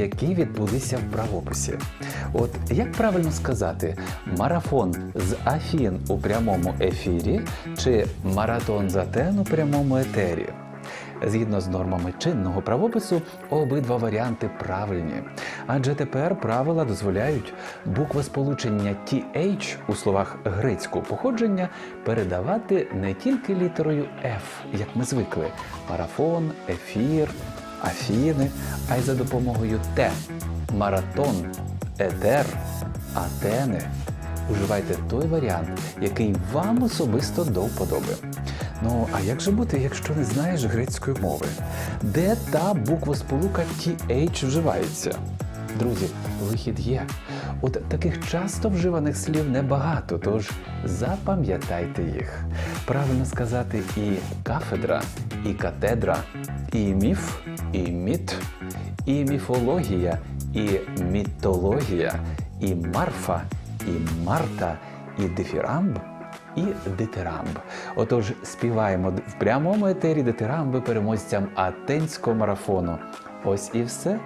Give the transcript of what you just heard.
які відбулися в правописі. От як правильно сказати, марафон з Афін у прямому ефірі чи маратон з Атен у прямому етері? Згідно з нормами чинного правопису, обидва варіанти правильні. Адже тепер правила дозволяють буквосполучення TH у словах грецького походження передавати не тільки літерою F, як ми звикли: марафон, ефір, афіни, а й за допомогою Т маратон, етер, атени. Уживайте той варіант, який вам особисто до вподоби. Ну, а як же бути, якщо не знаєш грецької мови? Де та буквосполука TH вживається? Друзі, вихід є. От таких часто вживаних слів небагато, тож запам'ятайте їх. Правильно сказати і кафедра, і катедра, і міф, і міт, і міфологія, і мітологія, і марфа, і марта, і дифірамб, і дитирамб. Отож, співаємо в прямому етері дитирамби переможцям атенського марафону. Ось і все.